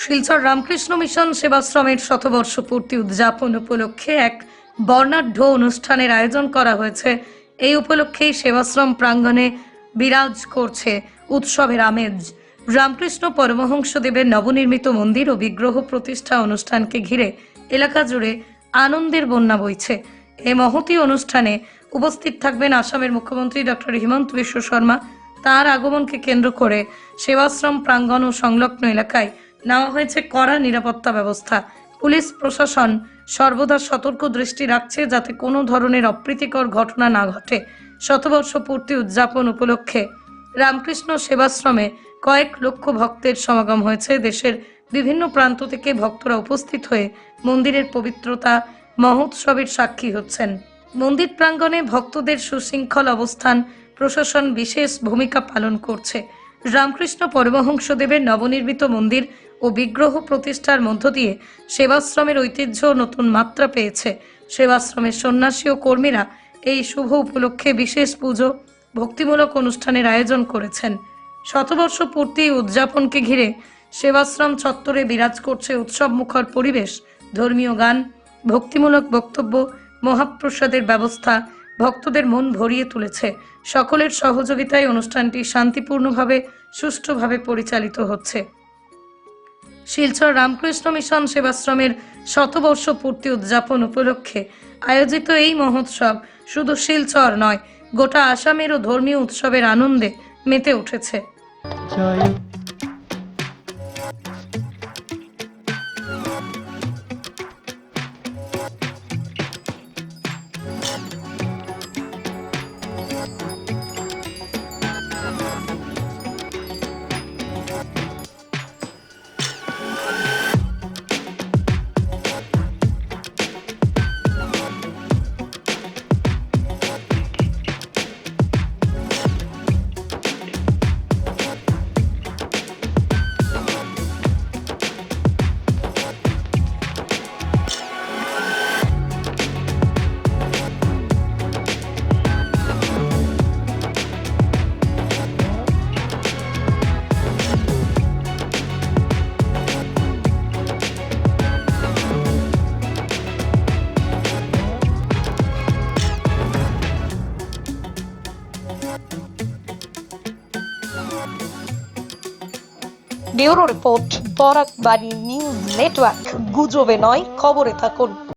Silchar Ramakrishna mission সেবাশ্রমের শতবর্ষ পূর্তি উদযাপন উপলক্ষে এক বর্ণাঢ্য অনুষ্ঠানের আয়োজন করা হয়েছে। এই উপলক্ষেই সেবাশ্রম প্রাঙ্গণে বিরাজ করছে উৎসবের আমেজ। রামকৃষ্ণ পরমহংসদেবের নবনির্মিত মন্দির ও বিগ্রহ প্রতিষ্ঠা অনুষ্ঠানকে ঘিরে এলাকা জুড়ে আনন্দের বন্যা বইছে। এই মহতি অনুষ্ঠানে উপস্থিত থাকবেন আসামের মুখ্যমন্ত্রী ডক্টর হিমন্ত বিশ্ব শর্মা। তার আগমনকে কেন্দ্র করে সেবাশ্রম প্রাঙ্গণ ও সংলগ্ন এলাকায় নেওয়া হয়েছে কড়া নিরাপত্তা ব্যবস্থা। পুলিশ, প্রশাসন সর্বদা সতর্ক দৃষ্টি রাখছে যাতে কোনো ধরনের অপ্রীতিকর ঘটনা না ঘটে। শতবর্ষ পূর্তি উদযাপন উপলক্ষে রামকৃষ্ণ সেবাশ্রমে কয়েক লক্ষ ভক্তের সমাগম হয়েছে। দেশের বিভিন্ন প্রান্ত থেকে ভক্তরা উপস্থিত হয়ে মন্দিরের পবিত্রতা মহোৎসবের সাক্ষী হচ্ছেন। মন্দির প্রাঙ্গণে ভক্তদের সুশৃঙ্খল অবস্থান প্রশাসন বিশেষ ভূমিকা পালন করছে। রামকৃষ্ণ পরমহংসদেবের নবনির্মিত মন্দির ও বিগ্রহ প্রতিষ্ঠার মধ্য দিয়ে সেবাশ্রমের ঐতিহ্য নতুন মাত্রা পেয়েছে। সেবাশ্রমের সন্ন্যাসী ও কর্মীরা এই শুভ উপলক্ষে বিশেষ পুজো, ভক্তিমূলক অনুষ্ঠানের আয়োজন করেছেন। শতবর্ষ পূর্তি উদযাপনকে ঘিরে সেবাশ্রম চত্বরে বিরাজ করছে উৎসব মুখর পরিবেশ, ধর্মীয় গান, ভক্তিমূলক বক্তব্য, মহাপ্রসাদের ব্যবস্থা, ভক্তদের মন ভরিয়ে তুলেছে। সকলের সহযোগিতায় অনুষ্ঠানটি শান্তিপূর্ণভাবে, সুষ্ঠুভাবে পরিচালিত হচ্ছে। শিলচর রামকৃষ্ণ মিশন সেবাশ্রমের শতবর্ষ পূর্তি উদযাপন উপলক্ষে আয়োজিত এই মহোৎসব শুধু শিলচর নয়, গোটা আসামেরও ধর্মীয় উৎসবের আনন্দে মেতে উঠেছে। জয় ব্যুরো রিপোর্ট বরাক বাড়ি নিউজ নেটওয়ার্ক গুজবে নয় খবরে থাকুন।